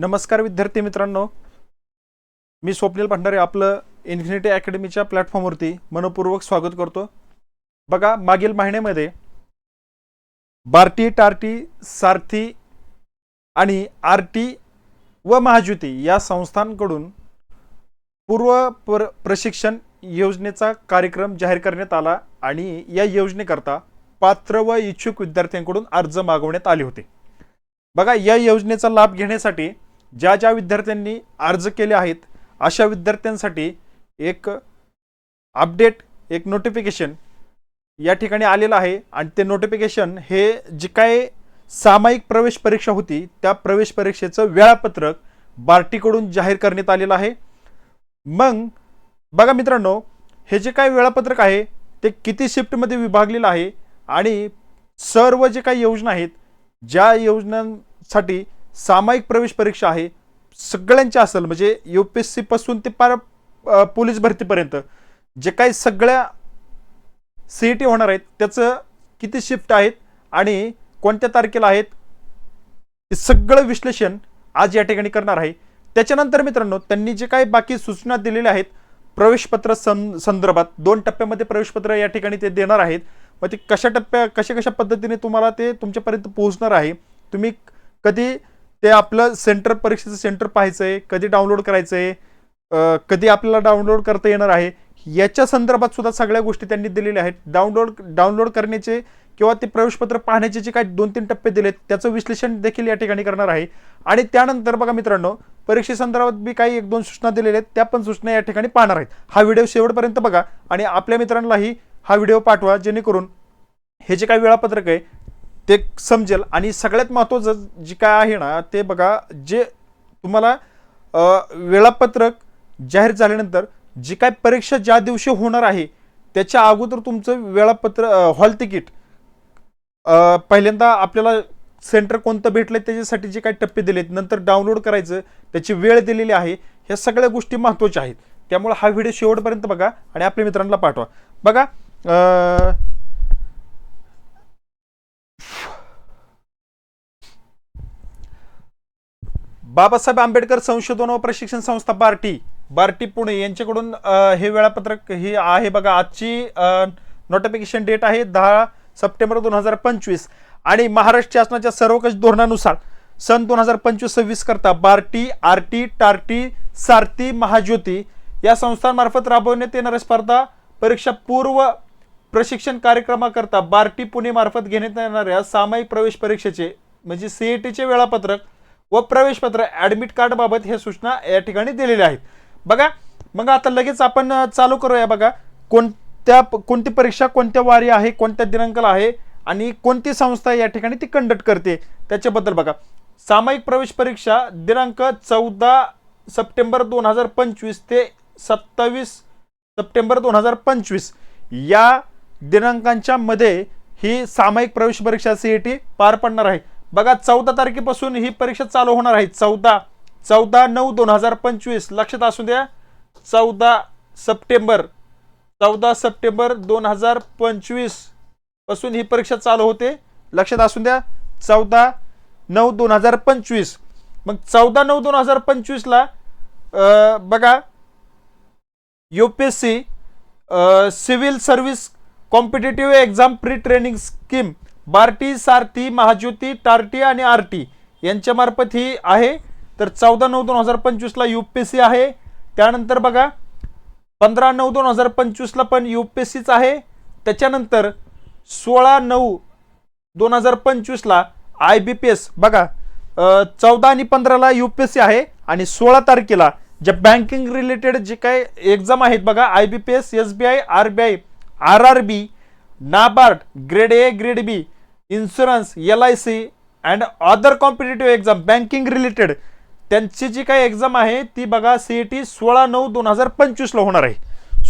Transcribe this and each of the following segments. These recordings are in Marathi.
नमस्कार विद्यार्थी मित्रांनो. मी स्वप्नील भंडारे आपलं इन्फिनिटी अकॅडमीच्या प्लॅटफॉर्मवरती मनपूर्वक स्वागत करतो. बघा मागील महिन्यामध्ये बार्टी टार्टी सारथी आणि आर टी व महाज्योती या संस्थांकडून पूर्व प्र प्रशिक्षण योजनेचा कार्यक्रम जाहीर करण्यात आला आणि या योजनेकरता पात्र व इच्छुक विद्यार्थ्यांकडून अर्ज मागवण्यात आले होते. बघा या योजनेचा लाभ घेण्यासाठी ज्या ज्या विद्यार्थ्यांनी अर्ज केले आहेत अशा विद्यार्थ्यांसाठी एक अपडेट एक नोटिफिकेशन या ठिकाणी आलेलं आहे. आणि ते नोटिफिकेशन हे जे काय सामायिक प्रवेश परीक्षा होती त्या प्रवेश परीक्षेचं वेळापत्रक बार्टीकडून जाहीर करण्यात आलेलं आहे. मग बघा मित्रांनो हे जे काय वेळापत्रक आहे ते किती शिफ्टमध्ये विभागलेलं आहे आणि सर्व जे काही योजना आहेत ज्या योजनांसाठी सामायिक प्रवेश परीक्षा आहे सगळ्यांच्या असेल म्हणजे यू पी एस सीपासून ते पार पोलीस भरतीपर्यंत जे काही सगळ्या सी ई टी होणार आहेत त्याचं किती शिफ्ट आहेत आणि कोणत्या तारखेला आहेत हे सगळं विश्लेषण आज या ठिकाणी करणार आहे. त्याच्यानंतर मित्रांनो त्यांनी जे काही बाकी सूचना दिलेल्या आहेत प्रवेशपत्र सं संदर्भात दोन टप्प्यामध्ये प्रवेशपत्र या ठिकाणी ते देणार आहेत. मग ते कशा टप्प्या कशा कशा पद्धतीने तुम्हाला ते तुमच्यापर्यंत पोहोचणार आहे तुम्ही कधी ते आपलं सेंटर परीक्षेचं सेंटर पाहायचं आहे कधी डाउनलोड करायचं आहे कधी आपल्याला डाउनलोड करता येणार आहे याच्या संदर्भात सुद्धा सगळ्या गोष्टी त्यांनी दिलेल्या आहेत. डाउनलोड डाउनलोड करण्याचे किंवा ते प्रवेशपत्र पाहण्याचे जे काही दोन तीन टप्पे दिलेत त्याचं विश्लेषण देखील या ठिकाणी करणार आहे. आणि त्यानंतर बघा मित्रांनो परीक्षेसंदर्भात बी काही एक दोन सूचना दिलेल्या आहेत त्या पण सूचना या ठिकाणी पाहणार आहेत. हा व्हिडिओ शेवटपर्यंत बघा आणि आपल्या मित्रांनाही हा व्हिडिओ पाठवा जेणेकरून हे जे काही वेळापत्रक आहे ते समजेल. आणि सगळ्यात महत्त्वाचं जे काय आहे ना ते बघा जे तुम्हाला वेळापत्रक जाहीर झाल्यानंतर जी काय परीक्षा ज्या दिवशी होणार आहे त्याच्या अगोदर तुमचं वेळापत्र हॉल तिकीट पहिल्यांदा आपल्याला सेंटर कोणतं भेटलं त्याच्यासाठी जे काही टप्पे दिलेत नंतर डाउनलोड करायचं त्याची वेळ दिलेली आहे ह्या सगळ्या गोष्टी महत्त्वाच्या आहेत. त्यामुळे हा व्हिडिओ शेवटपर्यंत बघा आणि आपल्या मित्रांना पाठवा. बघा बाबासाहेब आंबेडकर संशोधन व प्रशिक्षण संस्था बार्टी बार्टी पुणे यांच्याकडून हे वेळापत्रक हे आहे बघा आजची नोटिफिकेशन डेट आहे दहा सप्टेंबर दोन हजार पंचवीस. आणि महाराष्ट्र शासनाच्या सर्वकष धोरणानुसार सन दोन हजार पंचवीस सव्वीस करता बार्टी आर टी टार्टी सारथी महाज्योती या संस्थांमार्फत राबवण्यात येणाऱ्या स्पर्धा परीक्षा पूर्व प्रशिक्षण कार्यक्रमाकरता बार्टी पुणे मार्फत घेण्यात येणाऱ्या सामायिक प्रवेश परीक्षेचे म्हणजे सीईटीचे वेळापत्रक व प्रवेशपत्र ॲडमिट कार्ड बाबत हे सूचना या ठिकाणी दिलेल्या आहेत. बघा मग आता लगेच आपण चालू करूया बघा. कोणत्या कोणती परीक्षा कोणत्या वारी आहे कोणत्या दिनांकाला आहे आणि कोणती संस्था या ठिकाणी ती कंडक्ट करते त्याच्याबद्दल बघा. सामायिक प्रवेश परीक्षा दिनांक चौदा सप्टेंबर दोन हजार पंचवीस ते सत्तावीस सप्टेंबर दोन हजार पंचवीस या दिनांकांच्या मध्ये ही सामायिक प्रवेश परीक्षा सीईटी पार पडणार आहे. बघा चौदा तारखेपासून ही परीक्षा चालू होणार आहे. चौदा चौदा नऊ दोन हजार पंचवीस. लक्षात असू द्या चौदा सप्टेंबर चौदा सप्टेंबर दोन हजार पंचवीसपासून ही परीक्षा चालू होते. लक्षात असू द्या चौदा नऊ दोन हजार पंचवीस. मग चौदा नऊ दोन हजार पंचवीसला बघा U P S C civil service competitive exam pre training scheme Barti Sarthi Mahajyoti Tarti आणि आर टी यांच्यामार्फत ही आहे. तर चौदा नऊ दोन हजार पंचवीसला यू पी एस सी आहे. त्यानंतर बघा पंधरा नऊ दोन हजार पंचवीसला पण यू पी एस सीच आहे. त्याच्यानंतर सोळा नऊ दोन हजार पंचवीसला आय बी पी एस बघा चौदा आणि पंधराला यू पी एस सी आहे आणि सोळा तारखेला ज्या बँकिंग रिलेटेड जे काही एक्झाम आहेत बघा I B P S S B I R B I R R B NABARD grade A grade B insurance L I C and other competitive exam banking related त्यांची जी काही एक्झाम आहे ती बघा सी ई टी सोळा नऊ दोन हजार पंचवीसला होणार आहे.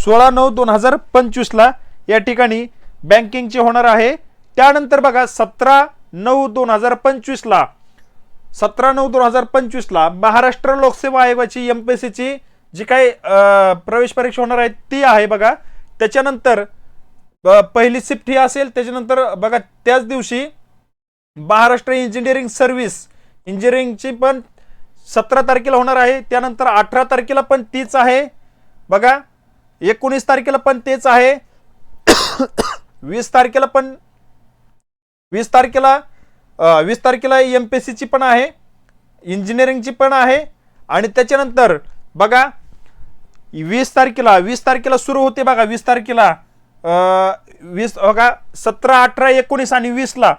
सोळा नऊ दोन हजार पंचवीसला या ठिकाणी बँकिंगची होणार आहे. त्यानंतर बघा सतरा नऊ दोन हजार पंचवीसला सतरा नऊ दोन हजार पंचवीसला महाराष्ट्र लोकसेवा आयोगाची एम पी एस सीची जी काही प्रवेश परीक्षा होणार आहे ती आहे बघा. त्याच्यानंतर पहिली शिफ्ट ही असेल त्याच्यानंतर बघा त्याच दिवशी महाराष्ट्र इंजिनिअरिंग सर्व्हिस इंजिनिअरिंगची पण सतरा तारखेला होणार आहे त्यानंतर अठरा तारखेला पण तीच आहे. बघा एकोणीस तारखेला पण तेच आहे. वीस तारखेला पण वीस तारखेला वीस तारखेला एम पी एस सीची पण आहे इंजिनिअरिंगची पण आहे. आणि त्याच्यानंतर बघा वीस तारखेला वीस तारखेला सुरू होते बघा वीस तारखेला. वीस हो बघा सतरा अठरा एकोणीस आणि वीसला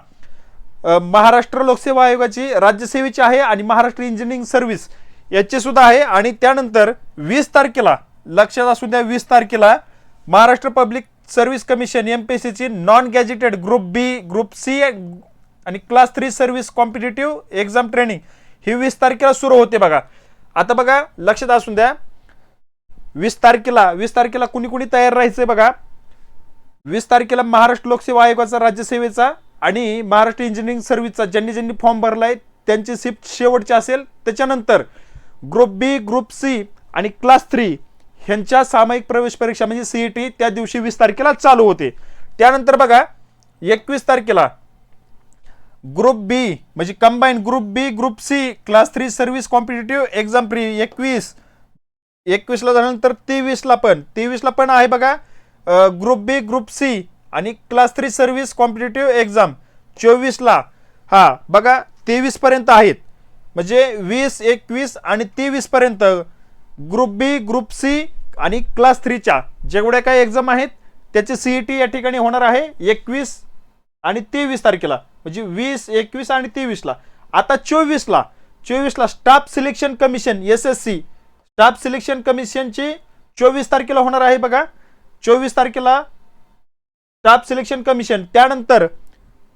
महाराष्ट्र लोकसेवा आयोगाची राज्यसेवेची आहे आणि महाराष्ट्र इंजिनिअरिंग सर्व्हिस याची सुद्धा आहे. आणि त्यानंतर वीस तारखेला लक्षात असू द्या वीस तारखेला Maharashtra public service commission M P ची non gazetted group B group C आणि class three service competitive exam training ही वीस तारखेला सुरू होते बघा. आता बघा लक्षात असू द्या वीस तारखेला वीस तारखेला कुणी कुणी तयार राहायचं बघा. वीस तारखेला महाराष्ट्र लोकसेवा आयोगाचा राज्यसेवेचा आणि महाराष्ट्र इंजिनिअरिंग सर्व्हिसचा ज्यांनी ज्यांनी फॉर्म भरलाय त्यांची शिफ्ट शेवटची असेल त्याच्यानंतर ग्रुप बी ग्रुप सी आणि क्लास थ्री ह्यांच्या सामायिक प्रवेश परीक्षा म्हणजे सीईटी त्या दिवशी वीस तारखेला चालू होते. त्यानंतर बघा एकवीस तारखेला ग्रुप बी म्हणजे combine group B group C class three service competitive exam pre एकवीस. एकवीसला झाल्यानंतर तेवीसला पण तेवीसला पण आहे बघा ग्रुप बी ग्रुप सी आणि class three service competitive exam चोवीसला हा बघा तेवीसपर्यंत आहेत. म्हणजे वीस एकवीस आणि तेवीसपर्यंत ग्रुप बी ग्रुप सी आणि क्लास थ्रीच्या जेवढ्या काही एक्झाम आहेत त्याची सीईटी या ठिकाणी होणार आहे एकवीस आणि तेवीस तारखेला. म्हणजे वीस एकवीस आणि तेवीसला आता चोवीसला चोवीसला staff selection commission S S C staff selection कमिशनची चोवीस तारखेला होणार आहे बघा. चोवीस तारखेला स्टाफ सिलेक्शन कमिशन त्यानंतर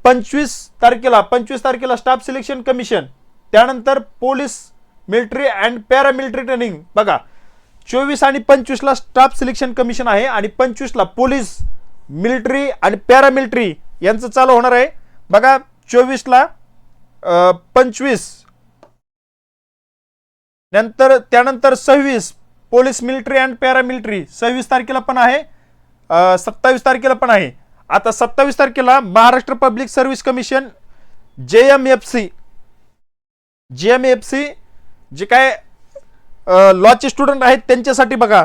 पंचवीस तारखेला पंचवीस तारखेला स्टाफ सिलेक्शन कमिशन त्यानंतर police military and paramilitary training बघा चोवीस आणि पंचवीसला स्टाफ सिलेक्शन कमिशन आहे आणि पंचवीसला पोलीस मिलिटरी आणि पॅरामिलिटरी यांचं चालू होणार आहे. बघा चोवीसला पंचवीस नंतर त्यानंतर सव्वीस पोलीस मिलिटरी अँड पॅरामिलिटरी सव्वीस तारखेला पण आहे. सत्तावीस तारखेला पण आहे. आता सत्तावीस तारखेला Maharashtra public service commission J M F C J M F C जे काय लॉचे स्टुडंट आहेत त्यांच्यासाठी बघा.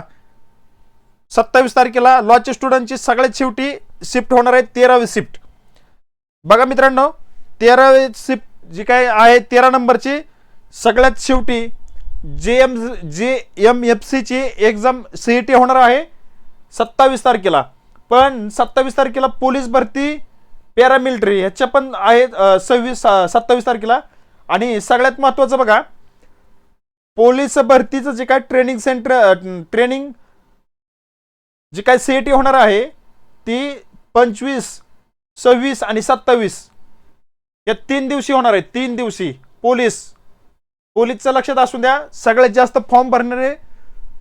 सत्तावीस तारखेला लॉचे स्टुडंटची सगळ्यात शेवटी शिफ्ट होणार आहे तेरावी शिफ्ट. बघा मित्रांनो तेरावी शिफ्ट जी काय आहे तेरा नंबरची सगळ्यात शेवटी J M J M F सीची एक्झाम सी ई टी होणार आहे. सत्तावीस तारखेला. पण सत्तावीस तारखेला पोलीस भरती पॅरामिलिटरी ह्याच्या पण आहेत सव्वीस सत्तावीस तारखेला. आणि सगळ्यात महत्त्वाचं बघा पोलीस भरतीचं जे काय ट्रेनिंग सेंटर ट्रेनिंग जी काय सी ए टी होणार आहे ती पंचवीस सव्वीस आणि सत्तावीस या तीन दिवशी होणार आहे तीन दिवशी. पोलीस पोलीसचं लक्षात असू द्या सगळ्यात जास्त फॉर्म भरणारे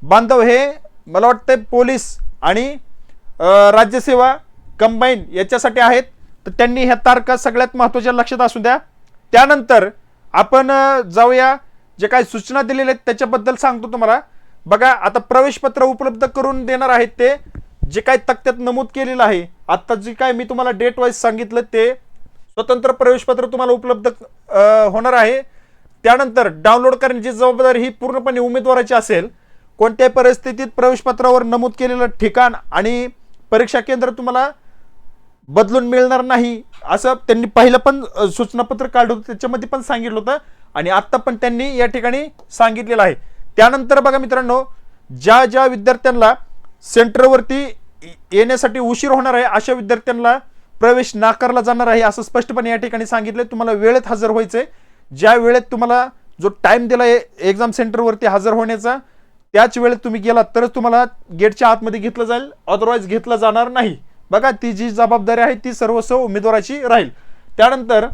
बांधव हे मला वाटतं पोलीस आणि राज्यसेवा कंबाईन याच्यासाठी आहेत. तर त्यांनी ह्या तारखा सगळ्यात महत्त्वाच्या लक्षात असू द्या. त्यानंतर आपण जाऊया. जे काही सूचना दिलेल्या आहेत त्याच्याबद्दल सांगतो तुम्हाला. बघा आता प्रवेशपत्र उपलब्ध करून देणार आहेत ते. जे काही तक्त्यात नमूद केलेलं आहे. आत्ता जे काय मी तुम्हाला डेट वाईज सांगितलं ते स्वतंत्र प्रवेशपत्र तुम्हाला उपलब्ध होणार आहे. त्यानंतर डाउनलोड करण्याची जबाबदारी ही पूर्णपणे उमेदवाराची असेल. कोणत्याही परिस्थितीत प्रवेशपत्रावर नमूद केलेलं ठिकाण आणि परीक्षा केंद्र तुम्हाला बदलून मिळणार नाही असं त्यांनी पहिलं पण सूचनापत्र काढलं होतं त्याच्यामध्ये पण सांगितलं होतं आणि आत्ता पण त्यांनी या ठिकाणी सांगितलेलं आहे. त्यानंतर बघा मित्रांनो ज्या ज्या विद्यार्थ्यांना सेंटरवरती येण्यासाठी उशीर होणार आहे अशा विद्यार्थ्यांना प्रवेश नाकारला जाणार आहे असं स्पष्टपणे या ठिकाणी सांगितलं तुम्हाला वेळेत हजर व्हायचं आहे ज्या वेळेत तुम्हाला जो टाईम दिला आहे एक्झाम सेंटरवरती हजर होण्याचा त्याच वेळेत तुम्ही गेलात तरच तुम्हाला गेटच्या आतमध्ये घेतलं जाईल अदरवाईज घेतलं जाणार नाही. बघा ती जी जबाबदारी आहे ती सर्वस्व उमेदवाराची राहील. त्यानंतर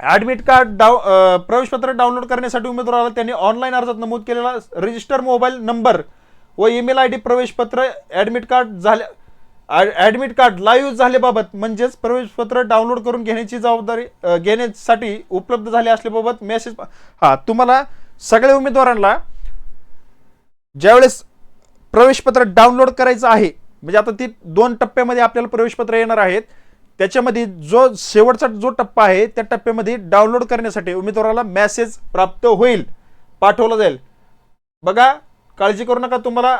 ॲडमिट कार्ड डाव प्रवेशपत्र डाउनलोड करण्यासाठी उमेदवाराला त्यांनी ऑनलाईन अर्जात नमूद केलेला रजिस्टर मोबाईल नंबर व ईमेल आय डी प्रवेशपत्र ॲडमिट कार्ड झाल्या ॲडमिट कार्ड लाईव्ह झाल्याबाबत म्हणजेच प्रवेशपत्र डाउनलोड करून घेण्याची जबाबदारी घेण्यासाठी उपलब्ध झाले असल्याबाबत मेसेज हा तुम्हाला सगळ्या उमेदवारांना ज्यावेळेस प्रवेशपत्र डाउनलोड करायचं आहे म्हणजे आता ती दोन टप्प्यामध्ये आपल्याला प्रवेशपत्र येणार आहेत त्याच्यामध्ये जो शेवटचा जो टप्पा आहे त्या टप्प्यामध्ये डाउनलोड करण्यासाठी उमेदवाराला मॅसेज प्राप्त होईल पाठवलं जाईल. बघा काळजी करू नका तुम्हाला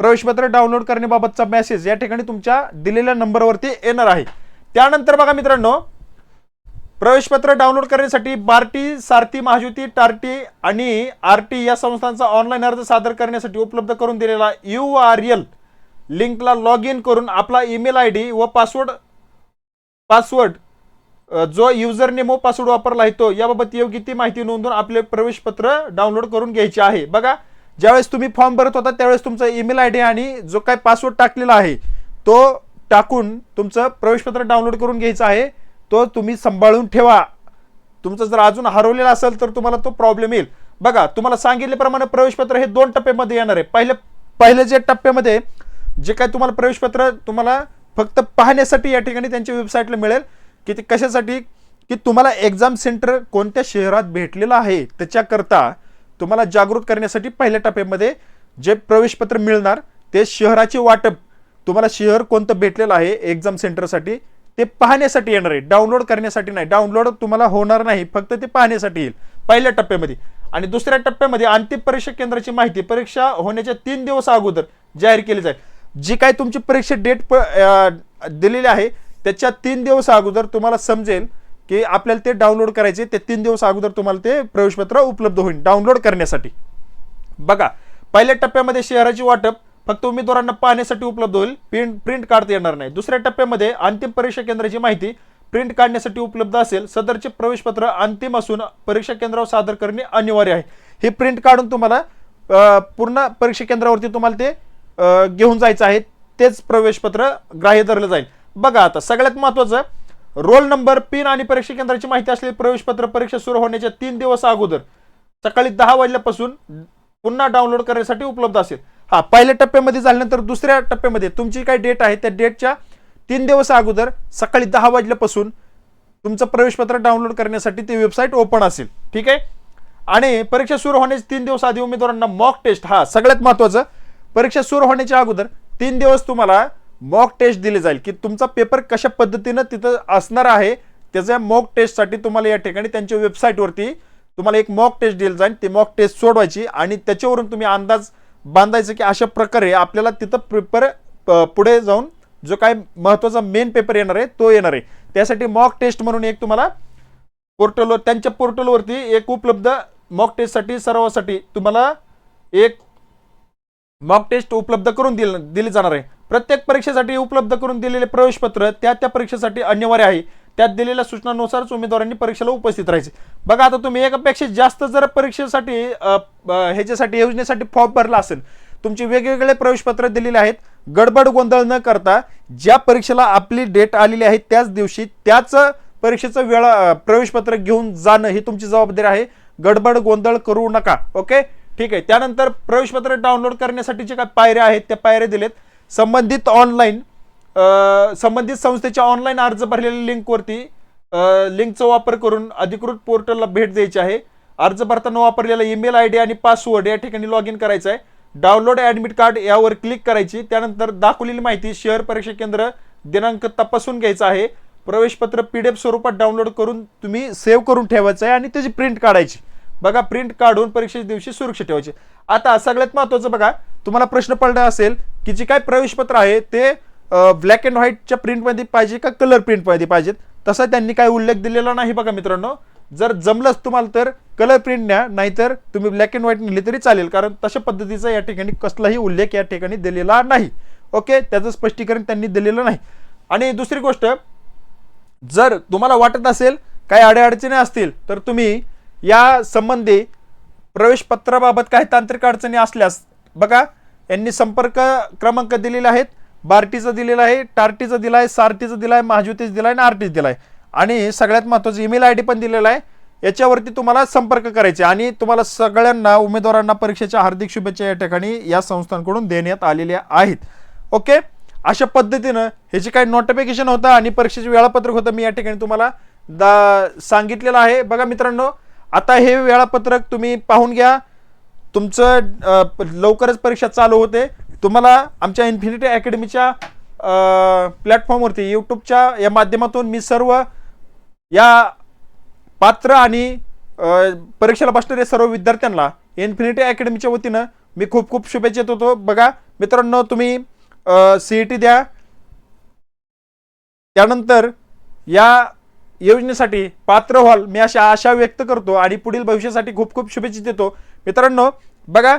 प्रवेशपत्र डाउनलोड करण्याबाबतचा मेसेज या ठिकाणी तुमच्या दिलेल्या नंबरवरती येणार आहे. त्यानंतर बघा मित्रांनो प्रवेशपत्र डाउनलोड करण्यासाठी बार्टी सारथी महाज्योती टार्टी आणि आर टी या संस्थांचा ऑनलाईन अर्ज सादर करण्यासाठी उपलब्ध करून दिलेला यू आर एल लिंकला लॉग इन करून आपला ईमेल आय डी व पासवर्ड पासवर्ड जो युजर नेम व पासवर्ड वापरला आहे तो याबाबत योग्य ती माहिती नोंदवून आपले प्रवेशपत्र डाउनलोड करून घ्यायचे आहे. बघा ज्यावेळेस तुम्ही फॉर्म भरत होता त्यावेळेस तुमचा ईमेल आय डी आणि जो काय पासवर्ड टाकलेला आहे तो टाकून तुमचं प्रवेशपत्र डाउनलोड करून घ्यायचं आहे. तो तुम्ही सांभाळून ठेवा. तुमचं जर अजून हरवलेला असेल तर तुम्हाला तो प्रॉब्लेम येईल. बघा तुम्हाला सांगितल्याप्रमाणे प्रवेशपत्र हे दोन टप्प्यामध्ये येणार आहे. पहिले पहिले जे टप्प्यामध्ये जे काय तुम्हाला प्रवेशपत्र तुम्हाला फक्त पाहण्यासाठी या ठिकाणी त्यांच्या वेबसाईटला मिळेल की ते कशासाठी की तुम्हाला एक्झाम सेंटर कोणत्या शहरात भेटलेलं आहे त्याच्याकरता तुम्हाला जागृत करण्यासाठी पहिल्या टप्प्यामध्ये जे प्रवेशपत्र मिळणार ते शहराचे वाटप. तुम्हाला शहर कोणतं भेटलेलं आहे एक्झाम सेंटरसाठी ते पाहण्यासाठी येणार आहे. डाउनलोड करण्यासाठी नाही. डाउनलोड तुम्हाला होणार नाही. फक्त ते पाहण्यासाठी येईल. पहिल्या टप्प्यामध्ये. आणि दुसऱ्या टप्प्यामध्ये अंतिम परीक्षा केंद्राची माहिती परीक्षा होण्याच्या तीन दिवस अगोदर जाहीर केली जाईल. जी काय तुमची परीक्षा डेट प दिलेली आहे त्याच्या तीन दिवस अगोदर तुम्हाला समजेल की आपल्याला ते डाउनलोड करायचे ते तीन दिवस अगोदर तुम्हाला ते प्रवेशपत्र उपलब्ध होईल. डाउनलोड करण्यासाठी. बघा पहिल्या टप्प्यामध्ये शहराची वाटप फक्त उमेदवारांना पाहण्यासाठी उपलब्ध होईल. प्रिंट प्रिंट काढता येणार नाही. दुसऱ्या टप्प्यामध्ये अंतिम परीक्षा केंद्राची माहिती प्रिंट काढण्यासाठी उपलब्ध असेल. सदरचे प्रवेशपत्र अंतिम असून परीक्षा केंद्रावर सादर करणे अनिवार्य आहे. हे प्रिंट काढून तुम्हाला पूर्ण परीक्षा केंद्रावरती तुम्हाला ते घेऊन जायचं आहे. तेच प्रवेशपत्र ग्राह्य धरलं जाईल. बघा आता सगळ्यात महत्वाचं रोल नंबर पिन आणि परीक्षा केंद्राची माहिती असलेले प्रवेशपत्र परीक्षा सुरू होण्याच्या तीन दिवस अगोदर सकाळी दहा वाजल्यापासून पुन्हा डाउनलोड करण्यासाठी उपलब्ध असेल. हा पहिल्या टप्प्यामध्ये झाल्यानंतर दुसऱ्या टप्प्यामध्ये तुमची काय डेट आहे त्या डेटच्या तीन दिवस अगोदर सकाळी दहा वाजल्यापासून तुमचं प्रवेशपत्र डाउनलोड करण्यासाठी ती वेबसाईट ओपन असेल. ठीक आहे? आणि परीक्षा सुरू होण्याच्या तीन दिवस आधी उमेदवारांना मॉक टेस्ट हा सगळ्यात महत्वाचं. परीक्षा सुरू होण्याच्या अगोदर तीन दिवस तुम्हाला मॉक टेस्ट दिले जाईल की तुमचा पेपर कशा पद्धतीनं तिथं असणार आहे त्याच्या मॉक टेस्टसाठी तुम्हाला या ठिकाणी त्यांच्या वेबसाईटवरती तुम्हाला एक मॉक टेस्ट दिली जाईल ती मॉक टेस्ट सोडवायची आणि त्याच्यावरून तुम्ही अंदाज बांधायचं की अशा प्रकारे आपल्याला तिथं पेपर पुढे जाऊन जो काय महत्त्वाचा मेन पेपर येणार आहे तो येणार आहे. त्यासाठी मॉक टेस्ट म्हणून एक तुम्हाला पोर्टलवर त्यांच्या पोर्टलवरती एक उपलब्ध मॉक टेस्टसाठी सरावासाठी तुम्हाला एक मॉक टेस्ट उपलब्ध करून दिल दिली जाणार आहे. प्रत्येक परीक्षेसाठी उपलब्ध करून दिलेले प्रवेशपत्र त्या त्या परीक्षेसाठी अनिवार्य आहे. त्यात दिलेल्या सूचनानुसारच उमेदवारांनी परीक्षेला उपस्थित राहायचे. बघा आता तुम्ही एकापेक्षा जास्त जर परीक्षेसाठी ह्याच्यासाठी योजनेसाठी फॉर्म भरला असेल तुमचे वेगवेगळे प्रवेशपत्र दिलेले आहेत. गडबड गोंधळ न करता ज्या परीक्षेला आपली डेट आलेली आहे त्याच दिवशी त्याच परीक्षेचं वेळा प्रवेशपत्र घेऊन जाणं ही तुमची जबाबदारी आहे. गडबड गोंधळ करू नका ओके? ठीक आहे. त्यानंतर प्रवेशपत्र डाउनलोड करण्यासाठीचे काय पायऱ्या आहेत? त्या पायऱ्या दिलेत. संबंधित ऑनलाईन संबंधित संस्थेच्या ऑनलाईन अर्ज भरलेल्या लिंकवरती लिंकचा वापर करून अधिकृत पोर्टलला भेट द्यायची आहे. अर्ज भरताना वापरलेला ईमेल आय डी आणि पासवर्ड या ठिकाणी लॉग इन करायचा आहे. डाउनलोड ॲडमिट कार्ड यावर क्लिक करायची. त्यानंतर दाखवलेली माहिती शहर परीक्षा केंद्र दिनांक तपासून घ्यायचा आहे. प्रवेशपत्र पी डी एफ स्वरूपात डाउनलोड करून तुम्ही सेव्ह करून ठेवायचं आहे आणि त्याची प्रिंट काढायची. बघा प्रिंट काढून परीक्षेच्या दिवशी सुरक्षित ठेवायची. आता सगळ्यात महत्त्वाचं बघा तुम्हाला प्रश्न पडला असेल की जे काय प्रवेशपत्र आहे ते ब्लॅक अँड व्हाईटच्या प्रिंटमध्ये पाहिजे का कलर प्रिंटमध्ये पाहिजेत तसा त्यांनी काय उल्लेख दिलेला नाही बघा मित्रांनो. जर जमलंच तुम्हाला तर कलर प्रिंट न्या नाहीतर तुम्ही ब्लॅक अँड व्हाईट नेली तरी चालेल कारण तशा पद्धतीचा या ठिकाणी कसलाही उल्लेख या ठिकाणी दिलेला नाही. ओके त्याचं स्पष्टीकरण त्यांनी दिलेलं नाही. आणि दुसरी गोष्ट जर तुम्हाला वाटत असेल काही अडीअडचणी असतील तर तुम्ही या संबंधी प्रवेशपत्राबाबत काही तांत्रिक अडचणी असल्यास बघा यांनी संपर्क क्रमांक दिलेले आहेत. बार्टीचा दिलेला आहे टार्टीचा दिला आहे सारथीचा दिला आहे महाज्योतीचा दिला आहे आणि आरटीच दिला आहे. आणि सगळ्यात महत्त्वाचं ईमेल आय डी पण दिलेला आहे. याच्यावरती तुम्हाला संपर्क करायचे आणि तुम्हाला सगळ्यांना उमेदवारांना परीक्षेच्या हार्दिक शुभेच्छा या ठिकाणी या संस्थांकडून देण्यात आलेल्या आहेत. ओके? अशा पद्धतीनं हे जे काही नोटिफिकेशन होतं आणि परीक्षेचे वेळापत्रक होतं मी या ठिकाणी तुम्हाला दा सांगितलेलं आहे. बघा मित्रांनो आता हे वेळापत्रक तुम्ही पाहून घ्या. तुमचं लवकरच परीक्षा चालू होते. तुम्हाला आमच्या इन्फिनिटी अकॅडमीच्या प्लॅटफॉर्मवरती यूट्यूबच्या या माध्यमातून मी सर्व या पात्र आणि परीक्षेला बसणाऱ्या सर्व विद्यार्थ्यांना इन्फिनिटी अकॅडमीच्या वतीनं मी खूप खूप शुभेच्छा देतो. बघा मित्रांनो तुम्ही सी ई टी द्या. त्यानंतर या योजनेसाठी पात्र व्हाल मी अशा आशा व्यक्त करतो आणि पुढील भविष्यासाठी खूप खूप शुभेच्छा देतो. मित्रांनो बघा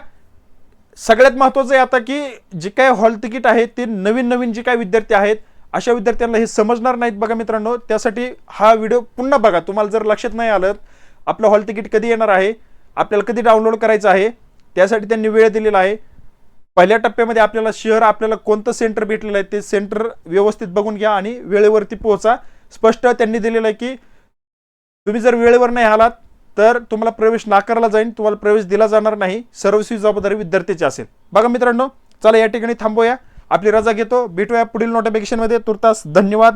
सगळ्यात महत्त्वाचं आहे आता की जे काय हॉल तिकीट आहे ते नवीन नवीन जे काय विद्यार्थी आहेत अशा विद्यार्थ्यांना हे समजणार नाहीत बघा मित्रांनो. त्यासाठी हा व्हिडिओ पुन्हा बघा. तुम्हाला जर लक्षात नाही आलं आपलं हॉल तिकीट कधी येणार आहे आपल्याला कधी डाउनलोड करायचं आहे त्यासाठी त्यांनी वेळ दिलेला आहे. पहिल्या टप्प्यामध्ये आपल्याला शहर आपल्याला कोणतं सेंटर भेटलेलं आहे ते सेंटर व्यवस्थित बघून घ्या आणि वेळेवरती पोहोचा. स्पष्ट त्यांनी दिलेलं आहे की तुम्ही जर वेळेवर नाही आलात तर तुम्हाला प्रवेश नाकारला जाईल तुम्हाला प्रवेश दिला जाणार नाही सर्वस्वी जबाबदारी विद्यार्थ्याची असेल. बघा मित्रांनो चला या ठिकाणी थांबूया. आपली रजा घेतो. भेटूया पुढील नोटिफिकेशनमध्ये तुर्तास धन्यवाद.